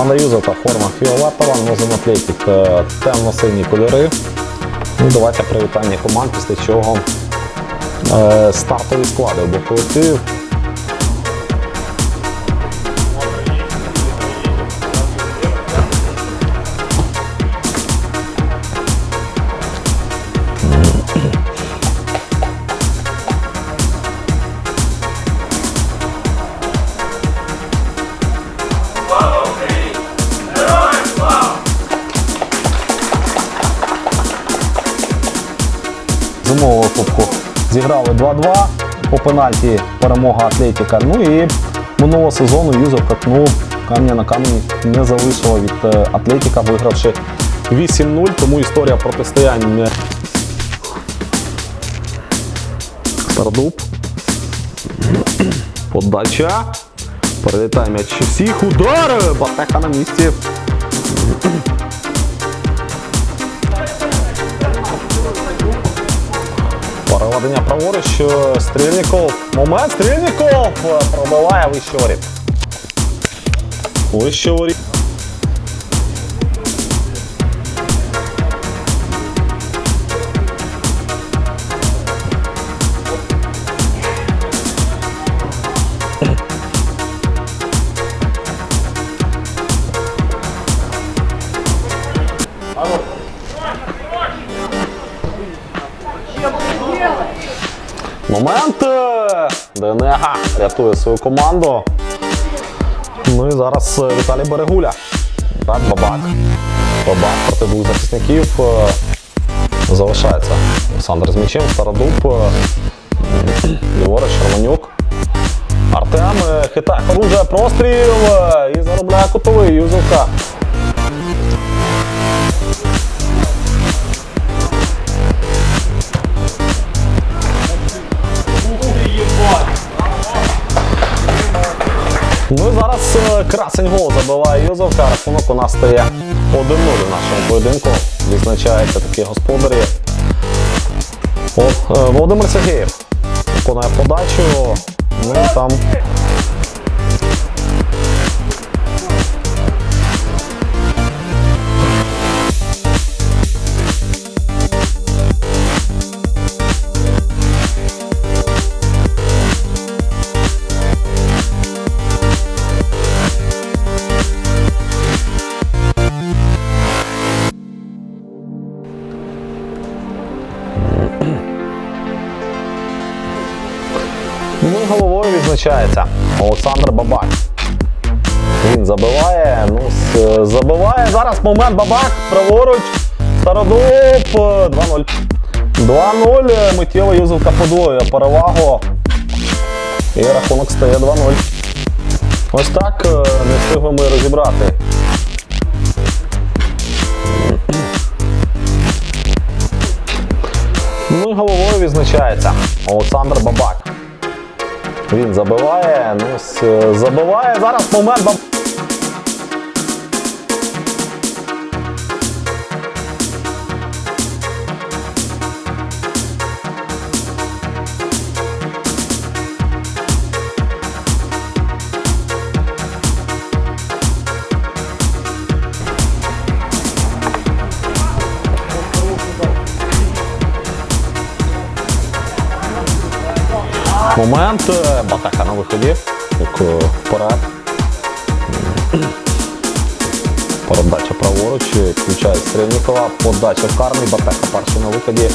Команда та форма фіолетова, нозом атлетик е, темно-сині кольори. Ну, давайте привітання команд, після чого е, стартові склади або колективів. Зіграли 2-2. По пенальті перемога Атлетіка. Ну і минулого сезону Юзовка ну, камня на камені не залишила від е, Атлетіка, вигравши 8-0. Тому історія протистоянь не Стардуб. Подача. Перелітає м'яч всіх. Удар! Батеха на місці. Переведення праворуч. Стрільников. Момент. Стрільников пробиває вище воріт. Рятує свою команду. Ну і зараз е, Віталій Берегуля. Так, бабак. Бабак проти двох захисників. е, Залишається. Олександр з м'ячем, Стародуб. е, Ліворуч, Романюк. Артем е, хитає оружие, простріл е, і заробляє кутовий Юзовка. Зараз е, красень гол забиває Юзовка. Рахунок у нас стає 1-0 у нашому поєдинку. Відзначається такі господарі. О, е, Володимир Сергієв виконує подачу. Ну і там. Головою відзначається Олександр Бабак. Він забиває, ну, забиває. Зараз момент Бабак, праворуч, Стародуб, е, 2-0. 2-0. Миттєво Юзовка подвоює перевагу. І рахунок стає 2-0. Ось так е, не встигли ми розібрати. Ну і головою відзначається Олександр Бабак. Він забиває, ну, забиває. Зараз момент Момент. е, Батаха на виході. Е, вперед. Передача праворуч. Включає Стрельникова. Подача в карний. Батаха перший на виході.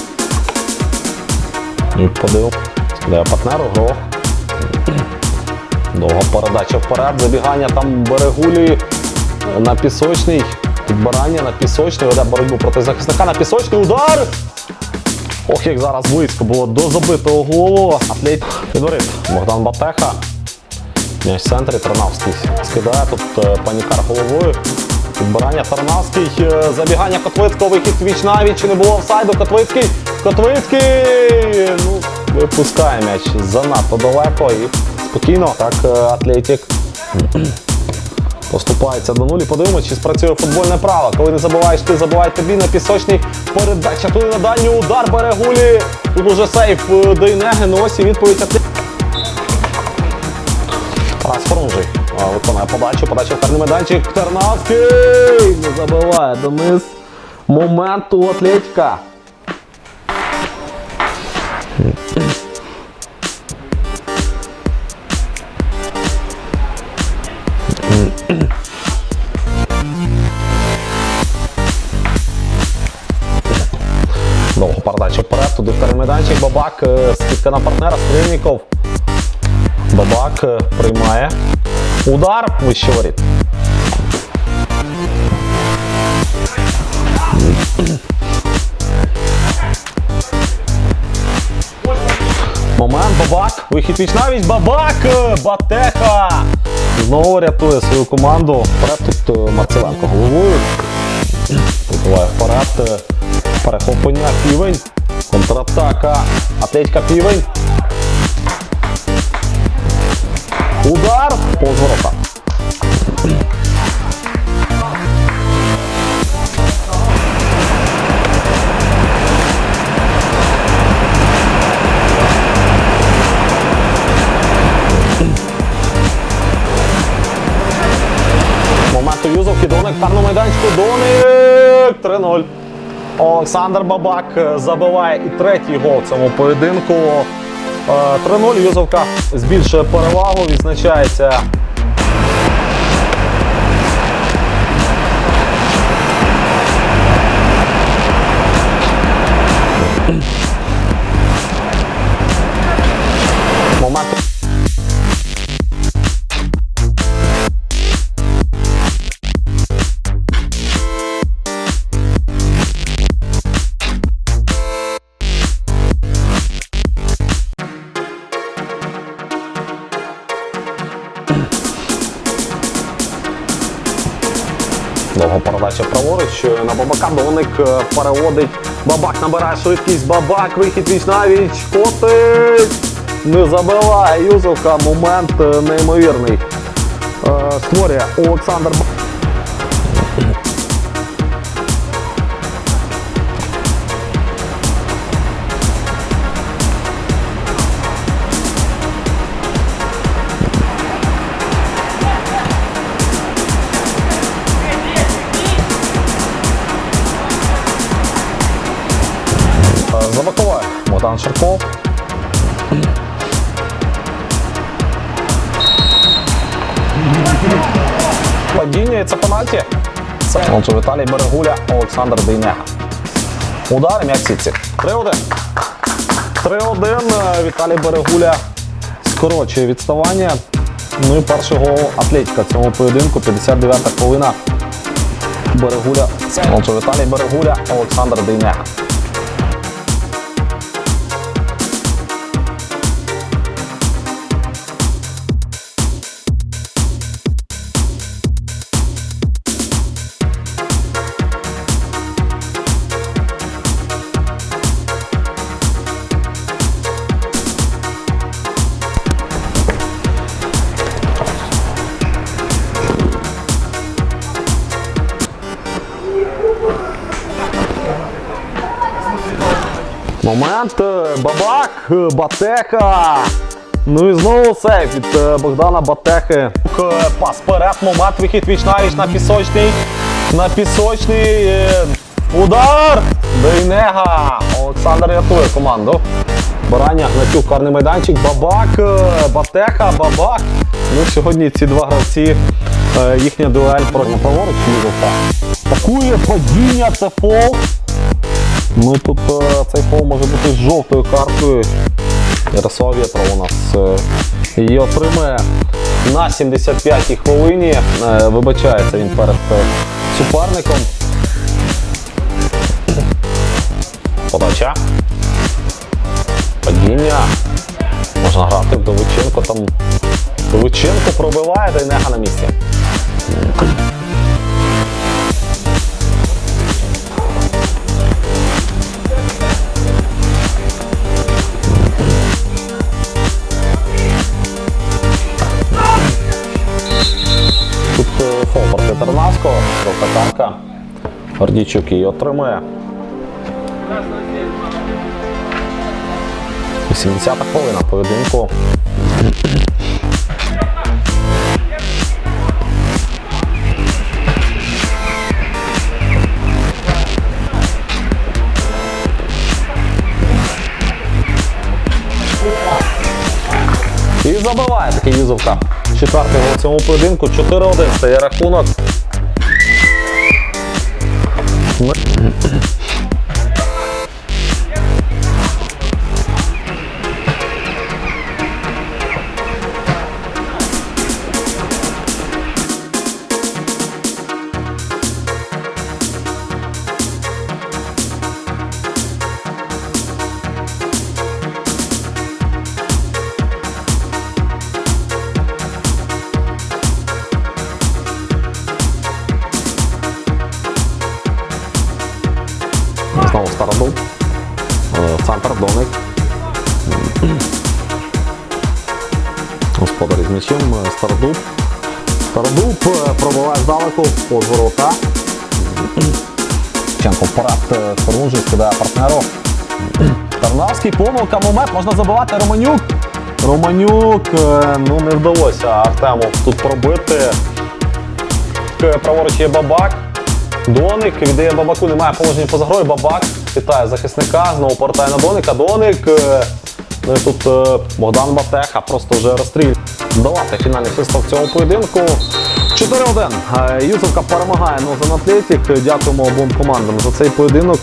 І подив. Скидає партнеру. Грох. Довга передача вперед. Забігання там берегулі на пісочний. Підбирання на пісочний. Веде боротьбу проти захисника на пісочний. Удар! Ох, як зараз близько було до забитого голу. Атлет підворив Богдан Батеха. М'яч в центрі Тарнавський скидає тут е, панікар головою. Підбирання Тарнавський, е, забігання Котвицького, вихід віч на віч, не було офсайду. Котвицький, Котвицький! Ну, випускає м'яч занадто далеко і спокійно. Так, е, Атлетік Поступається до нулі. Подивимось, чи спрацює футбольне право. Коли не забуваєш, ти забувай тобі на пісочній передача. Туди на дальню удар бере гулі. Тут уже сейф е, Дейнеги. Ну ось і відповідь. Тарас Хорунжий а, виконує подачу, подача в карний майданчик. Тернавський не забиває Денис. Момент у Атлетика. Довго передача вперед, туди в майданчик. Бабак, е, скидка на партнера, Стрільніков. Бабак е, приймає. Удар вище воріт. Момент, бабак, вихід віч навіть, бабак, е, Батеха. Знову рятує свою команду. Вперед тут е, Марцеленко головою. Вибиває вперед. Перехоплення півень. Контратака. Атлетика півень. Удар повз ворота. На майданчику, Доник 3-0. Олександр Бабак е, забиває і третій гол в цьому поєдинку. Е, 3-0. Юзовка збільшує перевагу, відзначається. Довго передача праворуч на бабака. Доник е, переводить. Бабак набирає швидкість. Бабак, вихід віч навіч. Котить. Не забиває. Юзовка. Момент е, неймовірний. Е, Створює Олександр Бабак. Падіння це пенальті. Це Отже, Віталій Берегуля, Олександр Дейнега. Удар сітці. 3-1. 3-1. Е, Віталій Берегуля скорочує відставання. Ну і перший гол Атлетика в цьому поєдинку. 59-та хвилина. Берегуля. Отже, Віталій Берегуля, Олександр Дейнега. Момент. е, Бабак, е, Батеха. Ну і знову сейф від е, Богдана Батехи. Пас вперед, момент, вихід віч навіч на пісочний. На пісочний. Удар! Дейнега. Олександр рятує команду. Бараня, Гнатюк, карний майданчик, Бабак, Батеха, Бабак. Ну, сьогодні ці два гравці, їхня дуель проти праворуч. Такує падіння, це фол. Ну тут е, цей фол може бути з жовтою карткою. Ярослав Вєтров у нас е, її отримає на 75-й хвилині. Е, вибачається він перед суперником. Подача. Падіння. Можна грати Вдовиченко там. Вдовиченко пробиває, Дейнега на місці. дічок її отримає. 80 хвилина поєдинку. І забиває такий візовка. Четвертий гол цьому поєдинку 4-1 стає рахунок. Знову Господар із м'ячем. е, е, пробиває здалеку по ворота. Ченко е, Хорунжий скидає партнеру. Тарнавський помилка, момент, можна забивати Романюк. Романюк, е, ну не вдалося Артему тут пробити. Праворуч є бабак. Доник віддає бабаку, немає положення поза грою. Бабак вітає захисника, знову повертає на Доника. Доник. Ну і тут е, Богдан Батеха просто вже розстріл. Давати фінальний свисток в цьому поєдинку. 4-1. Е, Юзовка перемагає Нозен Атлетік. Дякуємо обом командам за цей поєдинок.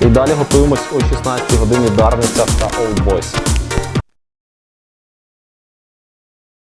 І далі готуємось о 16 годині Дарниця та Олдбойс.